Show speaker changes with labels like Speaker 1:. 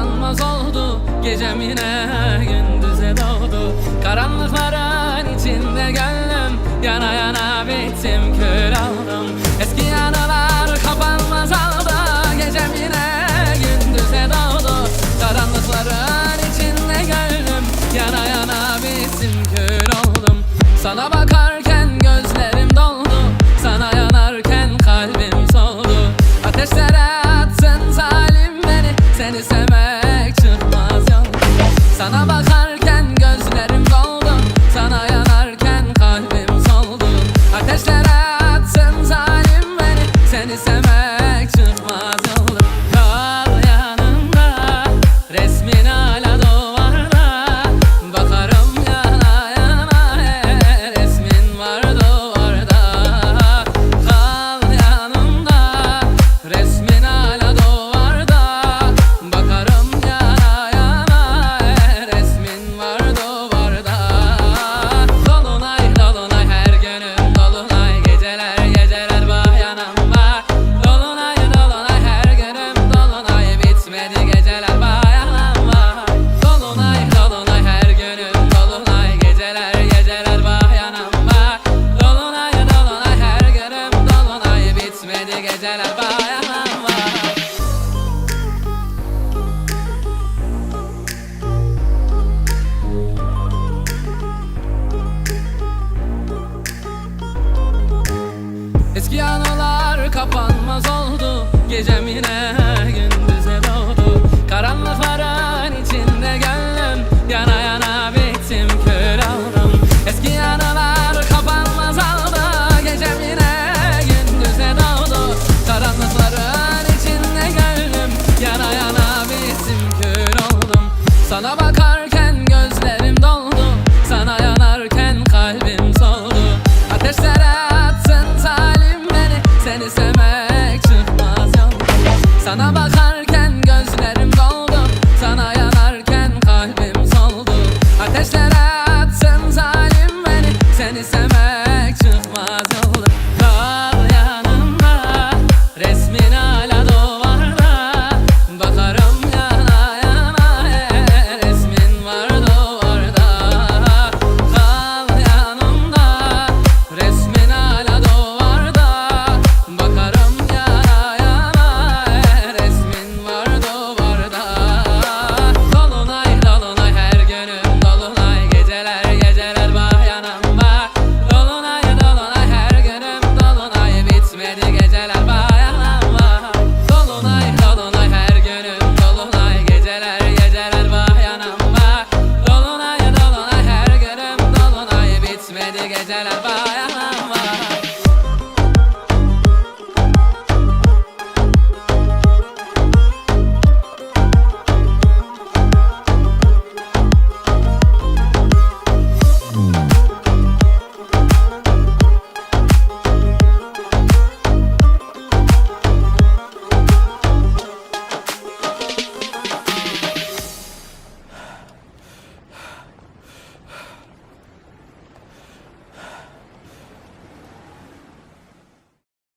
Speaker 1: aranmaz oldu Gecem yine gündüze doğdu. Karanlıkların içinde gönlüm Yana yana bittim kör aldım Eski yaralar kapanmaz aldı Gecem yine gündüze doğdu. Karanlıkların içinde gönlüm Yana yana bittim kör oldum. Sana bakarken gözlerim doldu Sana yanarken kalbim soldu. Ateşlere attın zalim beni Seni sev 7番 kapanmaz oldu gecem yine. zalim beni. Seni sevmek çıkmaz. 来来吧。